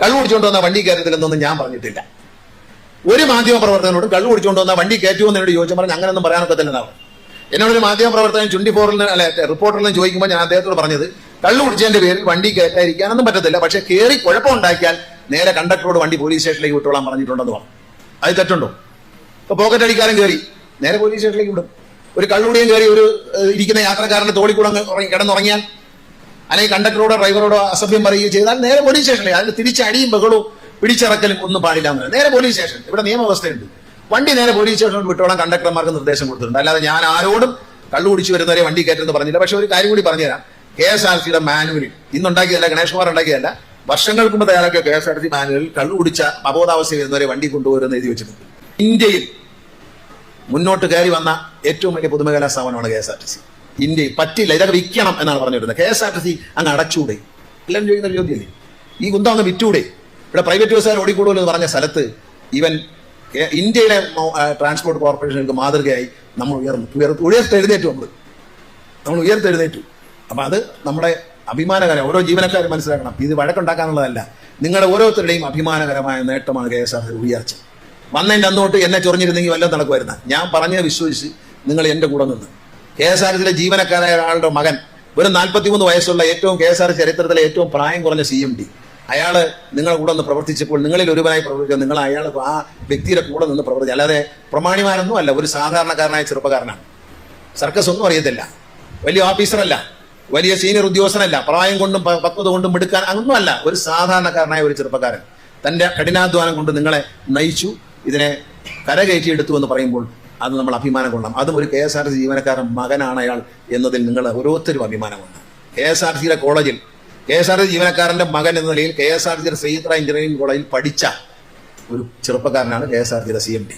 കള്ളു കുടിച്ചുകൊണ്ട് വന്ന വണ്ടി കയറ്റത്തില്ലെന്നൊന്നും ഞാൻ പറഞ്ഞിട്ടില്ല. ഒരു മാധ്യമ പ്രവർത്തകനോടും കള്ളു കുടിച്ചുകൊണ്ട് വന്ന വണ്ടി കയറ്റുമെന്ന് എന്നോട് ചോദിച്ചു പറഞ്ഞാൽ അങ്ങനെയൊന്നും പറയാനൊക്കത്തില്ലെന്നാണ് എന്നോടൊരു മാധ്യമ പ്രവർത്തകൻ ട്വന്റി ഫോറിൽ അല്ലെ റിപ്പോർട്ടറിൽ നിന്ന് ചോദിക്കുമ്പോൾ ഞാൻ അദ്ദേഹത്തോട് പറഞ്ഞത് കള്ളു കുടിച്ചതിന്റെ പേരിൽ വണ്ടി കയറ്റാതിരിക്കാനൊന്നും പറ്റത്തില്ല പക്ഷെ കയറി കുഴപ്പമുണ്ടാക്കിയാൽ നേരെ കണ്ടക്ടറോട് വണ്ടി പോലീസ് സ്റ്റേഷനിലേക്ക് വിട്ടോളാൻ പറഞ്ഞിട്ടുണ്ടെന്ന് പറഞ്ഞു. അത് തെറ്റുണ്ടോ? ഇപ്പൊ പോക്കറ്റ് അടിക്കാരൻ കയറി നേരെ പോലീസ് സ്റ്റേഷനിലേക്ക് വിടും. ഒരു കള്ളുടിയും കയറി ഒരു ഇരിക്കുന്ന യാത്രക്കാരന്റെ തോളിൽ കൂടെ അങ്ങ് കിടന്നുറങ്ങിയാൽ അല്ലെങ്കിൽ കണ്ടക്ടറോടോ ഡ്രൈവറോടോ അസഭ്യം പറയുകയോ ചെയ്താൽ നേരെ പോലീസ് സ്റ്റേഷനിലേക്ക് അതിന് തിരിച്ചടിയും ബഹളവും പിടിച്ചിറക്കലും ഒന്നും പാടില്ല എന്ന് നേരെ പോലീസ് സ്റ്റേഷൻ ഇവിടെ നിയമവ്യവസ്ഥയുണ്ട്. വണ്ടി നേരെ പോലീസ് സ്റ്റേഷനിൽ വിട്ടോളാൻ കണ്ടക്ടർമാർക്ക് നിർദ്ദേശം കൊടുത്തിട്ടുണ്ട്. അല്ലാതെ ഞാൻ ആരോടും കള്ളു കുടിച്ചു വരുന്നവരെ വണ്ടി കയറ്റുമെന്ന് പറഞ്ഞില്ല. പക്ഷെ ഒരു കാര്യം കൂടി പറഞ്ഞുതരാം. കെ എസ് ആർ സിയുടെ മാനുവലിൽ ഇന്നുണ്ടാക്കിയതല്ല ഗണേഷ് കുമാർ ഉണ്ടാക്കിയതല്ല വർഷങ്ങൾക്ക് മുമ്പ് തയ്യാറാക്കിയ കെ എസ് ആർ സി മാനുവലിൽ കള്ളു കുടിച്ച അബോധാവസ്ഥ വരുന്നവരെ വണ്ടി കൊണ്ടുവരുന്ന എഴുതി വെച്ചിട്ടുണ്ട്. ഇന്ത്യയിൽ മുന്നോട്ട് കയറി വന്ന ഏറ്റവും വലിയ പൊതുമേഖലാ സ്ഥാപനമാണ് K S R T C. ഇന്ത്യയിൽ പറ്റില്ല. ഇതൊക്കെ വിൽക്കണം എന്നാണ് പറഞ്ഞിരുന്നത്. K S R T C അങ്ങ് അടച്ചൂടെ. എല്ലാവരും ചോദിക്കുന്ന ചോദ്യമല്ലേ? ഈ കുന്തം അങ്ങ് വിറ്റൂടെ? ഇവിടെ പ്രൈവറ്റ് ബസ്സുകാർ ഓടിക്കൂടുമല്ലോ എന്ന് പറഞ്ഞ സ്ഥലത്ത് ഇവൻ ഇന്ത്യയിലെ ട്രാൻസ്പോർട്ട് കോർപ്പറേഷനുകൾക്ക് മാതൃകയായി നമ്മൾ ഉയർന്നു. ഉയർത്ത് ഉയർത്തെഴുന്നേറ്റു നമ്മൾ നമ്മൾ ഉയർത്തെഴുന്നേറ്റു അപ്പം അത് നമ്മുടെ അഭിമാനകരം ഓരോ ജീവനക്കാരും മനസ്സിലാക്കണം. ഇത് വഴക്കുണ്ടാക്കാനുള്ളതല്ല. നിങ്ങളുടെ ഓരോരുത്തരുടെയും അഭിമാനകരമായ നേട്ടമാണ് കെ എസ് ആർ സി ഉയർച്ച. വന്നതിന്റെ അന്നോട്ട് എന്നെ ചൊറിഞ്ഞിരുന്നെങ്കിൽ വല്ലതും നടക്കുമായിരുന്നു? ഞാൻ പറഞ്ഞത് വിശ്വസിച്ച് നിങ്ങൾ എന്റെ കൂടെ നിന്ന്. കെ എസ് ആർ എസിലെ ജീവനക്കാരായ ഒരാളുടെ മകൻ വെറും നാൽപ്പത്തിമൂന്ന് വയസ്സുള്ള ഏറ്റവും കെ എസ് ആർ ചരിത്രത്തിലെ ഏറ്റവും പ്രായം കുറഞ്ഞ സി എം ഡി. അയാൾ നിങ്ങളുടെ കൂടെ നിന്ന് പ്രവർത്തിച്ചപ്പോൾ നിങ്ങളിൽ ഒരുവനായി പ്രവർത്തിക്കുക നിങ്ങൾ അയാൾ ആ വ്യക്തിയുടെ കൂടെ നിന്ന് പ്രവർത്തിച്ചു. അല്ലാതെ പ്രമാണിമാരൊന്നും അല്ല ഒരു സാധാരണക്കാരനായ ചെറുപ്പക്കാരനാണ്. സർക്കസ് ഒന്നും അറിയത്തില്ല. വലിയ ഓഫീസറല്ല വലിയ സീനിയർ ഉദ്യോഗസ്ഥനല്ല പ്രായം കൊണ്ടും പക്വത കൊണ്ടും എടുക്കാൻ അങ്ങൊന്നുമല്ല ഒരു സാധാരണക്കാരനായ ഒരു ചെറുപ്പക്കാരൻ. തന്റെ കഠിനാധ്വാനം കൊണ്ട് നിങ്ങളെ നയിച്ചു ഇതിനെ കരകയറ്റിയെടുത്തു എന്ന് പറയുമ്പോൾ അത് നമ്മൾ അഭിമാനം കൊള്ളാം. അതും ഒരു കെ എസ് ആർ സി ജീവനക്കാരൻ മകനാണ് അയാൾ എന്നതിൽ നിങ്ങൾ ഓരോരുത്തരും അഭിമാനമുണ്ട് കെ എസ് ആർ സിയുടെ കോളേജിൽ കെ എസ് ആർ സി ജീവനക്കാരന്റെ മകൻ എന്ന നിലയിൽ കെ എസ് ആർ സിയുടെ ശ്രീത്ര എഞ്ചിനീയറിംഗ് കോളേജിൽ പഠിച്ച ഒരു ചെറുപ്പക്കാരനാണ് കെ എസ് ആർ സിയുടെ സി എം ഡി.